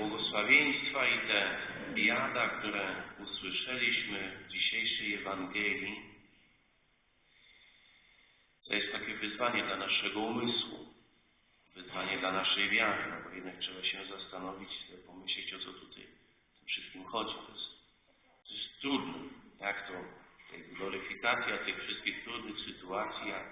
błogosławieństwa i te biada, które usłyszeliśmy w dzisiejszej Ewangelii, to jest takie wyzwanie dla naszego umysłu, wyzwanie dla naszej wiary, no bo jednak trzeba się zastanowić, pomyśleć o co tutaj tym wszystkim chodzi. To jest, to jest trudne, tak to gloryfikacja tych wszystkich trudnych sytuacji, a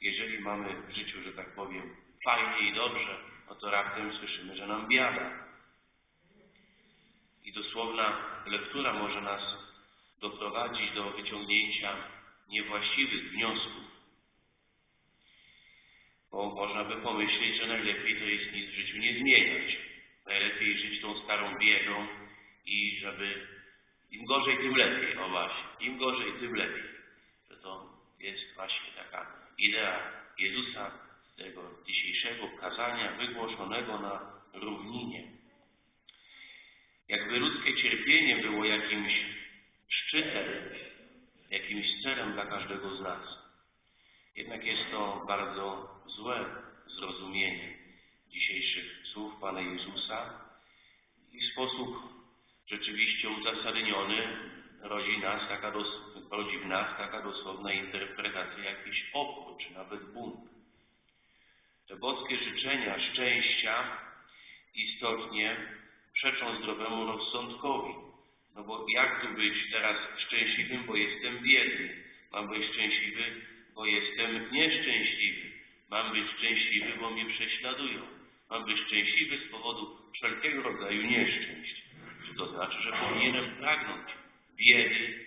jeżeli mamy w życiu, że tak powiem, fajnie i dobrze, no to raptem słyszymy, że nam biada. I dosłowna lektura może nas doprowadzić do wyciągnięcia niewłaściwych wniosków. Bo można by pomyśleć, że najlepiej to jest nic w życiu nie zmieniać. Najlepiej żyć tą starą biedą i żeby im gorzej, tym lepiej. O właśnie, im gorzej, tym lepiej. Że to jest właśnie taka idea Jezusa tego dzisiejszego kazania wygłoszonego na równinie. Jakby ludzkie cierpienie było jakimś szczytem, jakimś celem dla każdego z nas. Jednak jest to bardzo złe zrozumienie dzisiejszych słów Pana Jezusa i w sposób rzeczywiście uzasadniony rodzi, nas taka dos, rodzi w nas taka dosłowna interpretacja jakiś opór, czy nawet bunt. Te boskie życzenia szczęścia istotnie przeczą zdrowemu rozsądkowi. No bo jak tu być teraz szczęśliwym, bo jestem biedny? Mam być szczęśliwy, bo jestem nieszczęśliwy. Mam być szczęśliwy, bo mnie prześladują. Mam być szczęśliwy z powodu wszelkiego rodzaju nieszczęść. Czy to znaczy, że powinienem pragnąć biedy,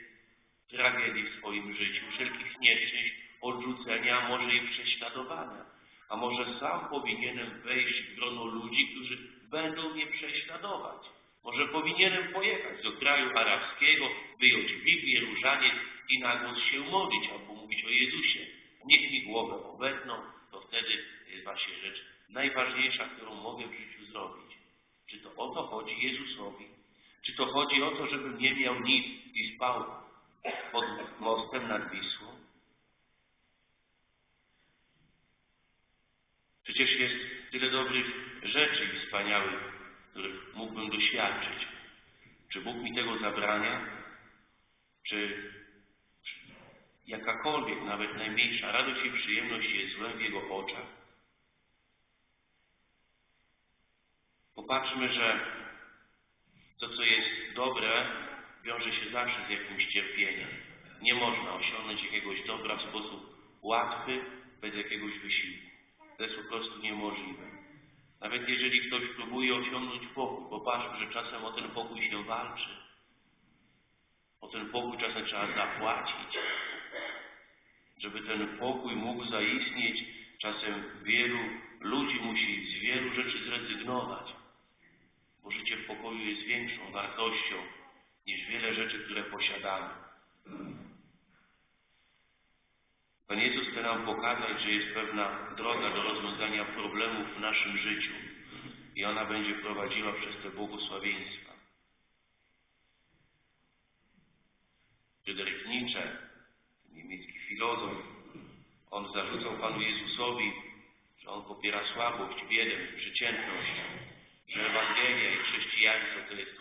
tragedii w swoim życiu, wszelkich nieszczęść, odrzucenia, może i prześladowania? A może sam powinienem wejść w grono ludzi, którzy będą mnie prześladować? Może powinienem pojechać do kraju arabskiego, wyjąć Biblię, różaniec i na głos się modlić albo mówić o Jezusie. Niech mi głowę obetną, to wtedy jest właśnie rzecz najważniejsza, którą mogę w życiu zrobić. Czy to o to chodzi Jezusowi? Czy to chodzi o to, żebym nie miał nic i spał pod mostem nad Wisłą? Jest tyle dobrych rzeczy i wspaniałych, których mógłbym doświadczyć. Czy Bóg mi tego zabrania? Czy jakakolwiek, nawet najmniejsza radość i przyjemność jest złem w Jego oczach? Popatrzmy, że to, co jest dobre, wiąże się zawsze z jakimś cierpieniem. Nie można osiągnąć jakiegoś dobra w sposób łatwy, bez jakiegoś wysiłku. To jest po prostu niemożliwe. Nawet jeżeli ktoś próbuje osiągnąć pokój, popatrzmy, że czasem o ten pokój się walczy. O ten pokój czasem trzeba zapłacić. Żeby ten pokój mógł zaistnieć, czasem wielu ludzi musi z wielu rzeczy zrezygnować. Bo życie w pokoju jest większą wartością niż wiele rzeczy, które posiadamy. Pan Jezus chce nam pokazać, że jest pewna droga do rozwiązania problemów w naszym życiu i ona będzie prowadziła przez te błogosławieństwa. Friedrich Nietzsche, niemiecki filozof, on zarzucał Panu Jezusowi, że on popiera słabość, biedę, przeciętność, że Ewangelia i chrześcijaństwo to jest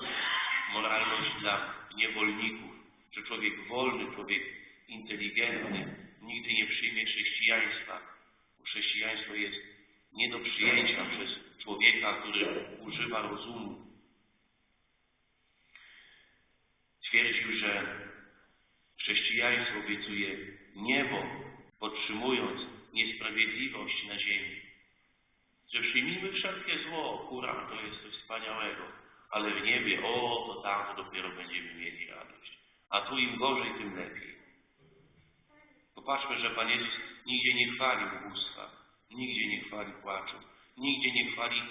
moralność dla niewolników, że człowiek wolny, człowiek inteligentny nigdy nie przyjmie chrześcijaństwa, bo chrześcijaństwo jest nie do przyjęcia przez człowieka, który używa rozumu. Twierdził, że chrześcijaństwo obiecuje niebo, podtrzymując niesprawiedliwość na ziemi. Że przyjmijmy wszelkie zło, kura, to jest coś wspaniałego, ale w niebie, o, to tam dopiero będziemy mieli radość. A tu im gorzej, tym lepiej. Popatrzmy, że Pan Jezus nigdzie nie chwali ubóstwa, nigdzie nie chwali płaczu, nigdzie nie chwali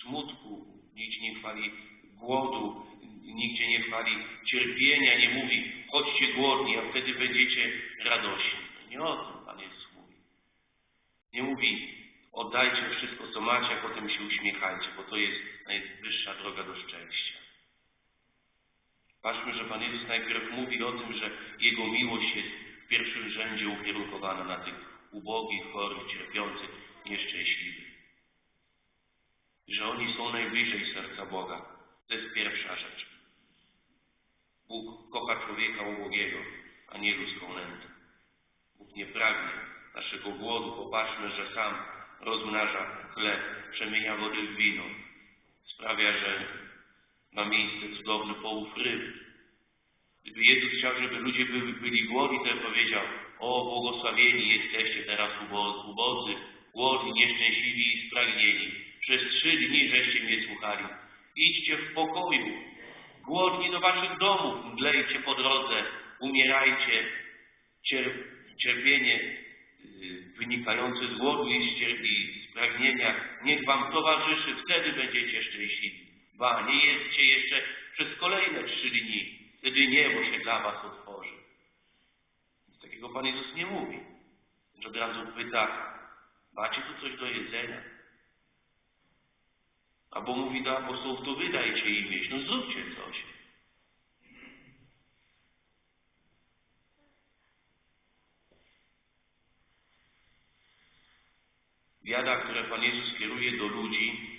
smutku, nigdzie nie chwali głodu, nigdzie nie chwali cierpienia, nie mówi chodźcie głodni, a wtedy będziecie radośni. Nie o tym Pan Jezus mówi. Nie mówi oddajcie wszystko, co macie, a potem się uśmiechajcie, bo to jest najwyższa droga do szczęścia. Patrzmy, że Pan Jezus najpierw mówi o tym, że Jego miłość jest pierwszym rzędzie ukierunkowana na tych ubogich, chorych, cierpiących, nieszczęśliwych. że oni są najbliżej serca Boga. To jest pierwsza rzecz. Bóg kocha człowieka ubogiego, a nie ludzką nędzę. Bóg nie pragnie naszego głodu. Popatrzmy, że sam rozmnaża chleb, przemienia wody w wino. Sprawia, że ma miejsce cudowny połów ryb. Gdyby Jezus chciał, żeby ludzie byli, byli głodni, to powiedział, o błogosławieni jesteście teraz ubodzy, głodni, nieszczęśliwi i spragnieni. Przez trzy dni żeście mnie słuchali. Idźcie w pokoju, głodni do waszych domów, mdlejcie po drodze, umierajcie. cierpienie y, wynikające z głodu i z pragnienia niech wam towarzyszy, wtedy będziecie szczęśliwi. Ba, nie jedzcie jeszcze przez kolejne trzy dni, wtedy niebo się dla was otworzy. Nic takiego Pan Jezus nie mówi. Że od razu pyta, macie tu coś do jedzenia? Albo mówi do apostołów, to wydajcie im jeść, no zróbcie coś. Biada, które Pan Jezus kieruje do ludzi,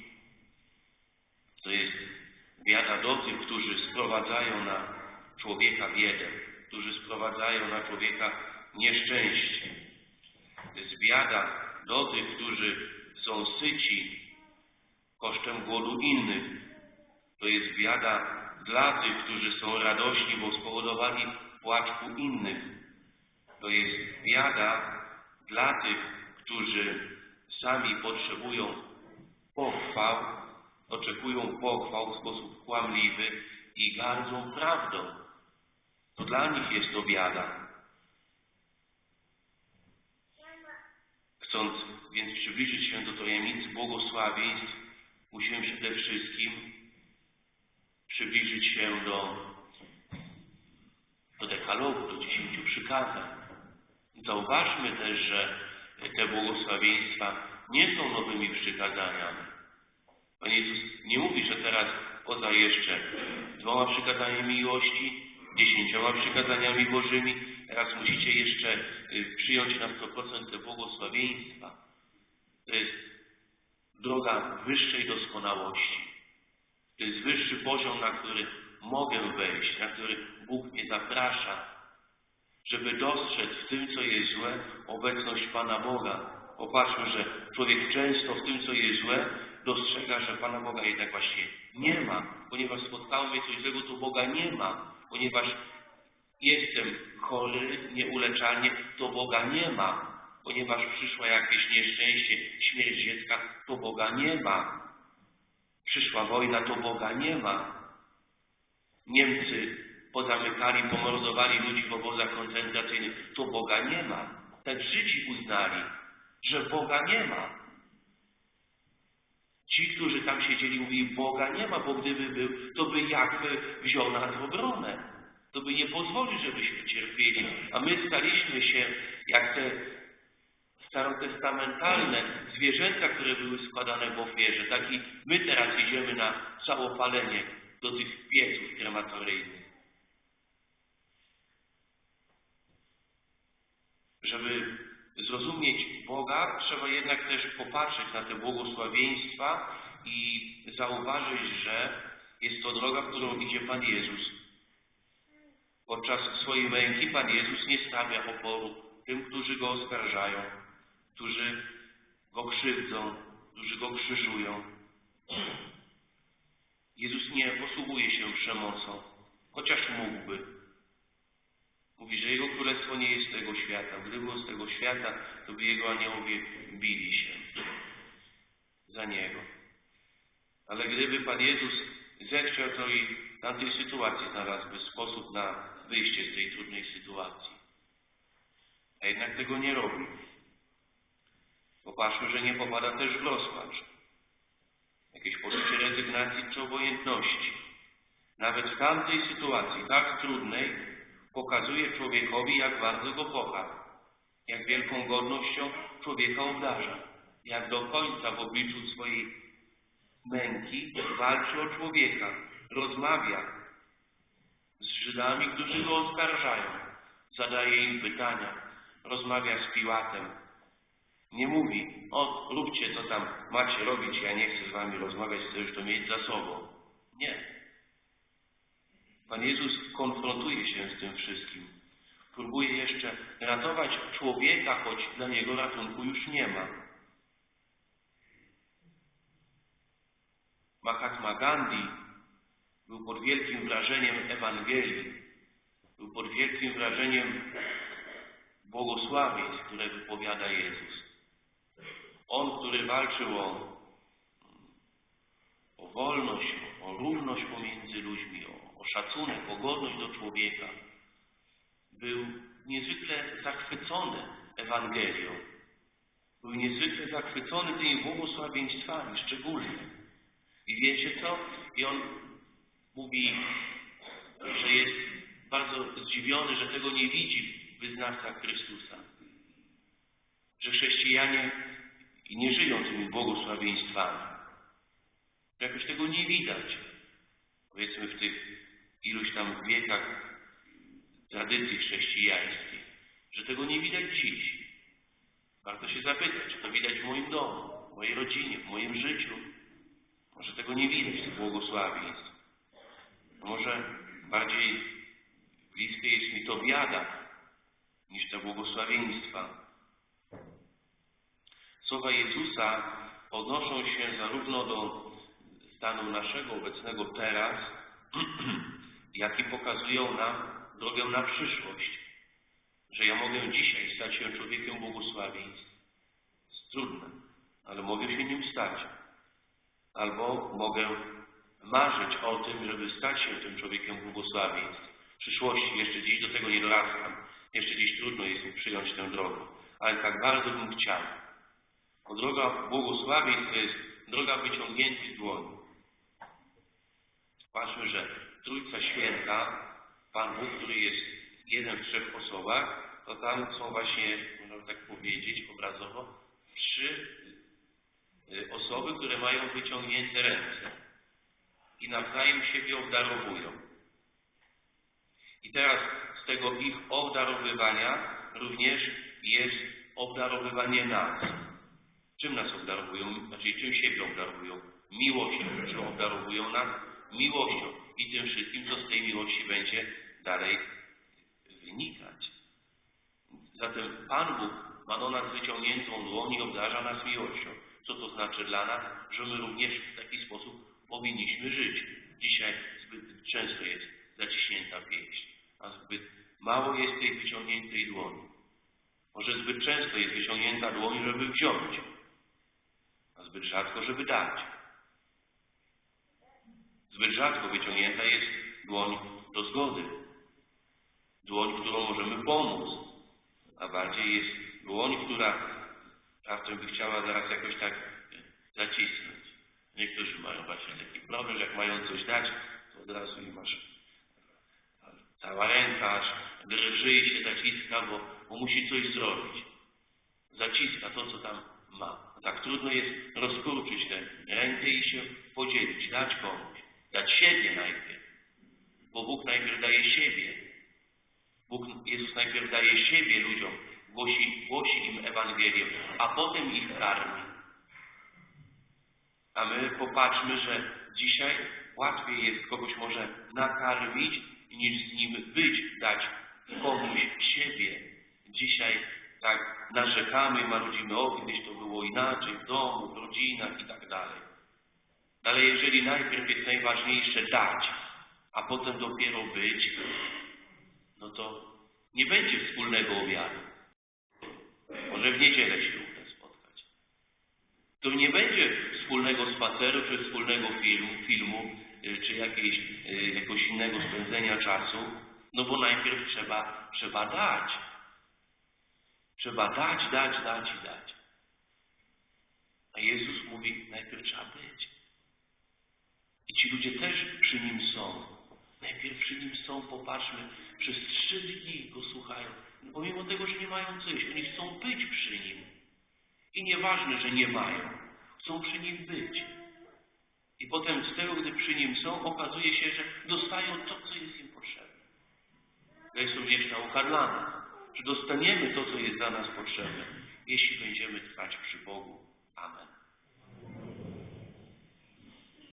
to jest biada do tych, którzy sprowadzają na człowieka biedę, którzy sprowadzają na człowieka nieszczęście. To jest biada do tych, którzy są syci kosztem głodu innych. To jest biada dla tych, którzy są radośni, bo spowodowali płaczku innych. To jest biada dla tych, którzy sami potrzebują pochwał, oczekują pochwał w sposób kłamliwy i gardzą prawdą. To dla nich jest to biada. Chcąc więc przybliżyć się do tajemnicy błogosławieństw, musimy przede wszystkim przybliżyć się do, do dekalogu, do dziesięciu przykazań. Zauważmy też, że te błogosławieństwa nie są nowymi przykazaniami. Pan Jezus nie mówi, że teraz poza jeszcze dwoma przykazaniami miłości, dziesięcioma przykazaniami Bożymi, teraz musicie jeszcze y, przyjąć na 100% te błogosławieństwa. To jest droga wyższej doskonałości. To jest wyższy poziom, na który mogę wejść, na który Bóg mnie zaprasza, żeby dostrzec w tym, co jest złe, obecność Pana Boga. Popatrzmy, że człowiek często w tym, co jest złe, dostrzega, że Pana Boga jednak właśnie nie ma. Ponieważ spotkało mnie coś złego, to Boga nie ma. Ponieważ jestem chory, nieuleczalnie, to Boga nie ma. Ponieważ przyszła jakieś nieszczęście, śmierć dziecka, to Boga nie ma. Przyszła wojna, to Boga nie ma. Niemcy pozamykali, pomordowali ludzi w obozach koncentracyjnych, to Boga nie ma. Tak Żydzi uznali, że Boga nie ma. Ci, którzy tam siedzieli, mówili, Boga nie ma, bo gdyby był, to by jakby wziął nas w obronę. To by nie pozwolił, żebyśmy cierpieli. A my staliśmy się jak te starotestamentalne zwierzęta, które były składane w ofierze. Tak i my teraz idziemy na całopalenie do tych pieców krematoryjnych. Żeby zrozumieć Boga, trzeba jednak też popatrzeć na te błogosławieństwa i zauważyć, że jest to droga, którą idzie Pan Jezus. Podczas swojej męki Pan Jezus nie stawia oporu tym, którzy Go oskarżają, którzy Go krzywdzą, którzy Go krzyżują. Jezus nie posługuje się przemocą, chociaż mógłby. Mówi, że Jego Królestwo nie jest z tego świata. Gdyby było z tego świata, to by Jego aniołowie bili się za Niego. Ale gdyby Pan Jezus zechciał, to i w tamtej sytuacji znalazłby sposób na wyjście z tej trudnej sytuacji. A jednak tego nie robi. Popatrzmy, że nie popada też w rozpacz. Jakieś poczucie rezygnacji czy obojętności. Nawet w tamtej sytuacji, tak trudnej, pokazuje człowiekowi, jak bardzo go kocha, jak wielką godnością człowieka obdarza, jak do końca w obliczu swojej męki walczy o człowieka, rozmawia z Żydami, którzy go oskarżają, zadaje im pytania, rozmawia z Piłatem. Nie mówi, o, róbcie co tam macie robić, ja nie chcę z wami rozmawiać, chcę już to mieć za sobą. Nie. Pan Jezus konfrontuje się z tym wszystkim. Próbuje jeszcze ratować człowieka, choć dla niego ratunku już nie ma. Mahatma Gandhi był pod wielkim wrażeniem Ewangelii, był pod wielkim wrażeniem błogosławieństw, które wypowiada Jezus. On, który walczył o, o wolność, o równość pomiędzy ludźmi, szacunek, o godność do człowieka, był niezwykle zachwycony Ewangelią. Był niezwykle zachwycony tymi błogosławieństwami, szczególnie. I wiecie co? I on mówi, że jest bardzo zdziwiony, że tego nie widzi w wyznawcach Chrystusa. Że chrześcijanie nie żyją tymi błogosławieństwami. Jakoś tego nie widać. Powiedzmy w tych iluś tam wiekach tradycji chrześcijańskiej, że tego nie widać dziś. Warto się zapytać, czy to widać w moim domu, w mojej rodzinie, w moim życiu. Może tego nie widać, tych błogosławieństw. Może bardziej bliskie jest mi to biada niż te błogosławieństwa. Słowa Jezusa odnoszą się zarówno do stanu naszego obecnego teraz, jak i pokazują nam drogę na przyszłość. Że ja mogę dzisiaj stać się człowiekiem błogosławieństw. Jest trudne, ale mogę się nim stać. Albo mogę marzyć o tym, żeby stać się tym człowiekiem błogosławieństw. W przyszłości jeszcze dziś do tego nie dorastam. Jeszcze dziś trudno jest mi przyjąć tę drogę. Ale tak bardzo bym chciał. Bo droga błogosławieństw to jest droga wyciągniętych dłoni. Patrzmy, że Trójca Święta, Pan Bóg, który jest jeden w trzech osobach, to tam są właśnie, można tak powiedzieć obrazowo, trzy y, osoby, które mają wyciągnięte ręce i nawzajem siebie obdarowują. I teraz z tego ich obdarowywania również jest obdarowywanie nas. Czym nas obdarowują? Znaczy, czym siebie obdarowują? Miłością. Czym obdarowują nas? Miłością. I tym wszystkim, co z tej miłości będzie dalej wynikać. Zatem Pan Bóg ma do nas wyciągniętą dłoń i obdarza nas miłością. Co to znaczy dla nas? Że my również w taki sposób powinniśmy żyć. Dzisiaj zbyt często jest zaciśnięta pięść, a zbyt mało jest tej wyciągniętej dłoni. Może zbyt często jest wyciągnięta dłoń, żeby wziąć, a zbyt rzadko, żeby dać. Zbyt rzadko wyciągnięta jest dłoń do zgody. Dłoń, którą możemy pomóc, a bardziej jest dłoń, która czasem by chciała zaraz jakoś tak zacisnąć. Niektórzy mają właśnie taki problem, że jak mają coś dać, to od razu i masz cała ręka aż drży i się zaciska, bo, bo musi coś zrobić. Zaciska to, co tam ma. Tak trudno jest rozkurczyć tę rękę i się podzielić, dać komuś, dać siebie najpierw. Bo Bóg najpierw daje siebie. Bóg, Jezus najpierw daje siebie ludziom, głosi, głosi im Ewangelię, a potem ich karmi. A my popatrzmy, że dzisiaj łatwiej jest kogoś może nakarmić, niż z nim być, dać komuś siebie. Dzisiaj tak narzekamy marudzimy, o kiedyś to było inaczej, w domu, w rodzinach i tak dalej. Ale jeżeli najpierw jest najważniejsze dać, a potem dopiero być, no to nie będzie wspólnego obiadu. Może w niedzielę się uda spotkać. To nie będzie wspólnego spaceru, czy wspólnego filmu, filmu czy jakiejś, jakiegoś innego spędzenia czasu, no bo najpierw trzeba, trzeba dać. Trzeba dać, dać, dać i dać. A Jezus mówi, najpierw trzeba być. Ci ludzie też przy Nim są. Najpierw przy Nim są, popatrzmy, przez trzy dni Go słuchają. Pomimo tego, że nie mają co jeść, oni chcą być przy Nim. I nieważne, że nie mają. Chcą przy Nim być. I potem z tego, gdy przy Nim są, okazuje się, że dostają to, co jest im potrzebne. To jest również nauka dla nas, że dostaniemy to, co jest dla nas potrzebne. jeśli będziemy trwać przy Bogu. Amen.